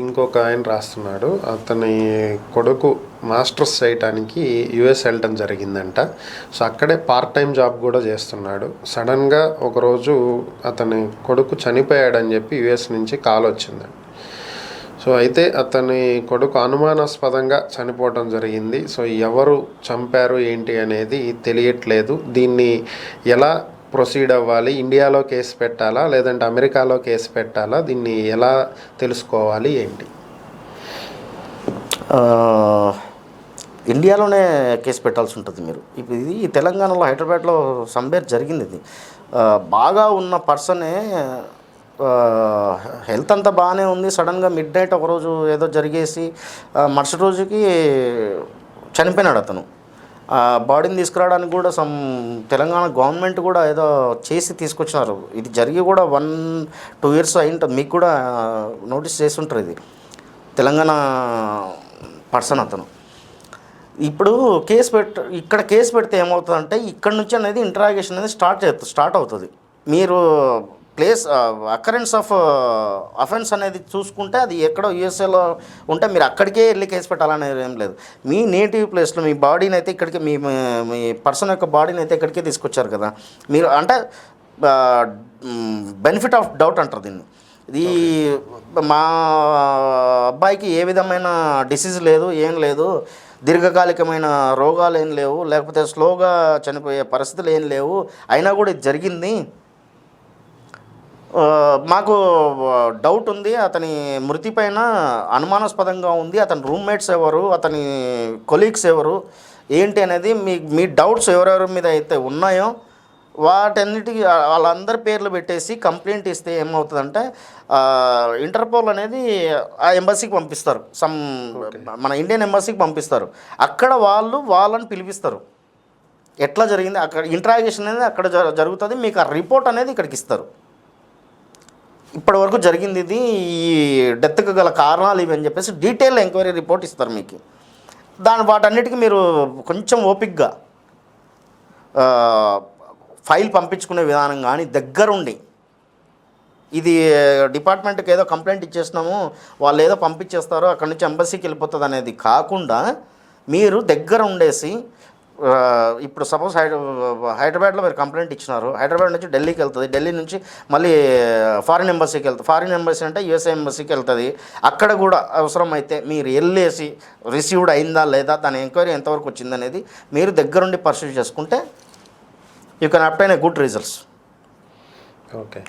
ఇంకొక ఆయన రాస్తున్నాడు. అతని కొడుకు మాస్టర్స్ చేయటానికి యుఎస్ వెళ్ళటం జరిగిందంట. సో అక్కడే పార్ట్ టైం జాబ్ కూడా చేస్తున్నాడు. సడన్గా ఒకరోజు అతని కొడుకు చనిపోయాడని చెప్పి యుఎస్ నుంచి కాల్ వచ్చిందండి సో అయితే అతని కొడుకు అనుమానాస్పదంగా చనిపోవడం జరిగింది. సో ఎవరు చంపారు ఏంటి అనేది తెలియట్లేదు. దీన్ని ఎలా ప్రొసీడ్ అవ్వాలి? ఇండియాలో కేసు పెట్టాలా? లేదంటే అమెరికాలో కేసు పెట్టాలా? దీన్ని ఎలా తెలుసుకోవాలి? ఏంటి? ఇండియాలోనే కేసు పెట్టాల్సి ఉంటుంది మీరు. ఇప్పుడు ఇది తెలంగాణలో హైదరాబాద్లో సంబేర్ జరిగింది ఇది. బాగా ఉన్న పర్సనే హెల్త్ అంతా బాగానే ఉంది. సడన్గా మిడ్ నైట్ ఒకరోజు ఏదో జరిగేసి మరుసటి రోజుకి చనిపోయినాడు అతను. బాడీని తీసుకురావడానికి కూడా సమ్ తెలంగాణ గవర్నమెంట్ కూడా ఏదో చేసి తీసుకొచ్చినారు. ఇది జరిగి కూడా వన్ టూ ఇయర్స్ అయి ఉంటుంది. మీకు కూడా నోటీస్ చేసి ఉంటారు ఇది. తెలంగాణ పర్సన్ అతను. ఇప్పుడు కేసు పెట్ ఇక్కడ కేసు పెడితే ఏమవుతుందంటే ఇక్కడ నుంచి అనేది ఇంటరాగేషన్ అనేది స్టార్ట్ అవుతుంది స్టార్ట్ అవుతుంది. మీరు ప్లేస్ అకరెన్స్ ఆఫ్ అఫెన్స్ అనేది చూసుకుంటే అది ఎక్కడో యూఎస్ఏలో ఉంటే మీరు అక్కడికే వెళ్ళి కేసు పెట్టాలనేది ఏం లేదు. మీ నేటివ్ ప్లేస్లో మీ బాడీని అయితే ఇక్కడికి మీ మీ పర్సన్ యొక్క బాడీని అయితే ఇక్కడికే తీసుకొచ్చారు కదా. మీరు అంటే బెనిఫిట్ ఆఫ్ డౌట్ అంటారు దీన్ని. ఇది మా అబ్బాయికి ఏ విధమైన డిసీజ్ లేదు ఏం లేదు. దీర్ఘకాలికమైన రోగాలు ఏం లేవు. లేకపోతే స్లోగా చనిపోయే పరిస్థితులు ఏం లేవు. అయినా కూడా ఇది జరిగింది. మాకు డౌట్ ఉంది. అతని మృతి పైన అనుమానాస్పదంగా ఉంది. అతని రూమ్మేట్స్ ఎవరు? అతని కొలీగ్స్ ఎవరు? ఏంటి అనేది మీ మీ డౌట్స్ ఎవరెవరి మీద అయితే ఉన్నాయో వాటన్నిటికీ ఆ- వాళ్ళందరి పేర్లు పెట్టేసి కంప్లైంట్ ఇస్తే ఏమవుతుందంటే ఇంటర్పోల్ అనేది ఆ ఎంబసీకి పంపిస్తారు. సమ్ మన ఇండియన్ ఎంబసీకి పంపిస్తారు. అక్కడ వాళ్ళు వాళ్ళని పిలిపిస్తారు. ఎట్లా జరిగింది? అక్కడ ఇంట్రాగేషన్ అనేది అక్కడ జ- జరుగుతుంది. మీకు ఆ రిపోర్ట్ అనేది ఇక్కడికి ఇస్తారు. ఇప్పటి వరకు జరిగింది ఇది ఈ డెత్కి గల కారణాలు ఇవి అని చెప్పేసి డీటెయిల్ ఎంక్వైరీ రిపోర్ట్ ఇస్తారు మీకు. దాని వాటన్నిటికీ మీరు కొంచెం ఓపిక్గా ఫైల్ పంపించుకునే విధానం కానీ దగ్గరుండి ఇది డిపార్ట్మెంట్కి ఏదో కంప్లైంట్ ఇచ్చేసినాము వాళ్ళు ఏదో పంపించేస్తారో అక్కడి నుంచి ఎంబసీకి వెళ్ళిపోతుంది అనేది కాకుండా మీరు దగ్గర ఉండేసి ఇప్పుడు సపోజ్ హైద హైదరాబాద్లో మీరు కంప్లైంట్ ఇచ్చినారు. హైదరాబాద్ నుంచి ఢిల్లీకి వెళ్తుంది. ఢిల్లీ నుంచి మళ్ళీ ఫారిన్ ఎంబసీకి వెళ్తుంది. ఫారిన్ ఎంబసీ అంటే యూఎస్ఏ ఎంబసీకి వెళ్తుంది. అక్కడ కూడా అవసరమైతే మీరు వెళ్ళేసి రిసీవ్డ్ అయిందా లేదా దాని ఎంక్వైరీ ఎంతవరకు వచ్చిందనేది మీరు దగ్గరుండి పర్సూ చేసుకుంటే you can obtain a good results. Okay.